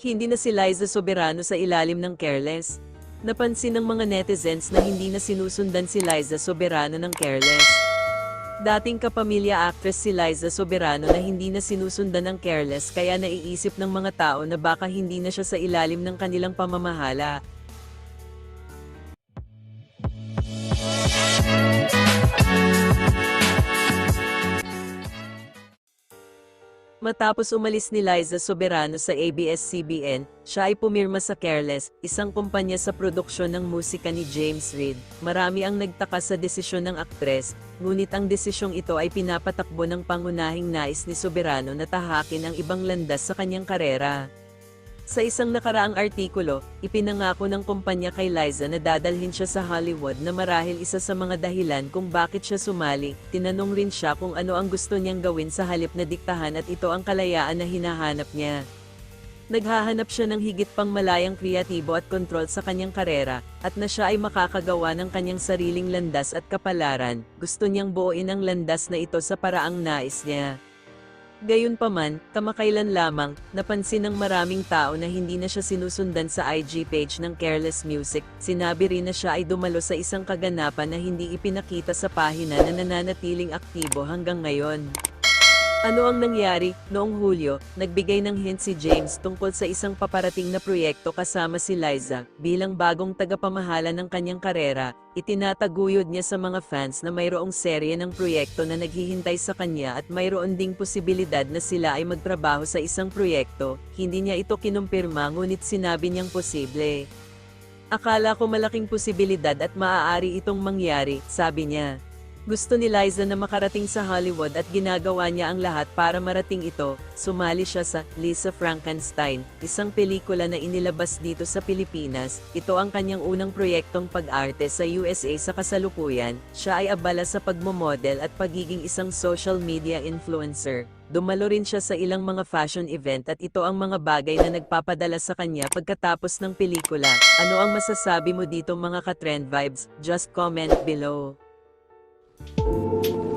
Hindi na si Liza Soberano sa ilalim ng careless. Napansin ng mga netizens na hindi na sinusundan si Liza Soberano ng careless. Dating kapamilya actress si Liza Soberano na hindi na sinusundan ng careless kaya naiisip ng mga tao na baka hindi na siya sa ilalim ng kanilang pamamahala. Matapos umalis ni Liza Soberano sa ABS-CBN, siya ay pumirma sa Careless, isang kumpanya sa produksyon ng musika ni James Reid. Marami ang nagtaka sa desisyon ng aktres, ngunit ang desisyong ito ay pinapatakbo ng pangunahing nais ni Soberano na tahakin ang ibang landas sa kanyang karera. Sa isang nakaraang artikulo, ipinangako ng kumpanya kay Liza na dadalhin siya sa Hollywood na marahil isa sa mga dahilan kung bakit siya sumali. Tinanong rin siya kung ano ang gusto niyang gawin sa halip na diktahan at ito ang kalayaan na hinahanap niya. Naghahanap siya ng higit pang malayang kreatibo at kontrol sa kanyang karera, at na siya ay makakagawa ng kanyang sariling landas at kapalaran, gusto niyang buuin ang landas na ito sa paraang nais niya. Gayunpaman, kamakailan lamang, napansin ng maraming tao na hindi na siya sinusundan sa IG page ng Careless Music. Sinabi rin na siya ay dumalo sa isang kaganapan na hindi ipinakita sa pahina na nananatiling aktibo hanggang ngayon. Ano ang nangyari? Noong Hulyo, nagbigay ng hint si James tungkol sa isang paparating na proyekto kasama si Liza. Bilang bagong tagapamahala ng kanyang karera, itinataguyod niya sa mga fans na mayroong serye ng proyekto na naghihintay sa kanya at mayroon ding posibilidad na sila ay magtrabaho sa isang proyekto. Hindi niya ito kinumpirma ngunit sinabi niyang posible. Akala ko malaking posibilidad at maaari itong mangyari, sabi niya. Gusto ni Liza na makarating sa Hollywood at ginagawa niya ang lahat para marating ito. Sumali siya sa Lisa Frankenstein, isang pelikula na inilabas dito sa Pilipinas. Ito ang kanyang unang proyektong pag-arte sa USA sa kasalukuyan. Siya ay abala sa pagmomodel at pagiging isang social media influencer. Dumalo rin siya sa ilang mga fashion event at ito ang mga bagay na nagpapadala sa kanya pagkatapos ng pelikula. Ano ang masasabi mo dito mga ka-trend vibes? Just comment below. Música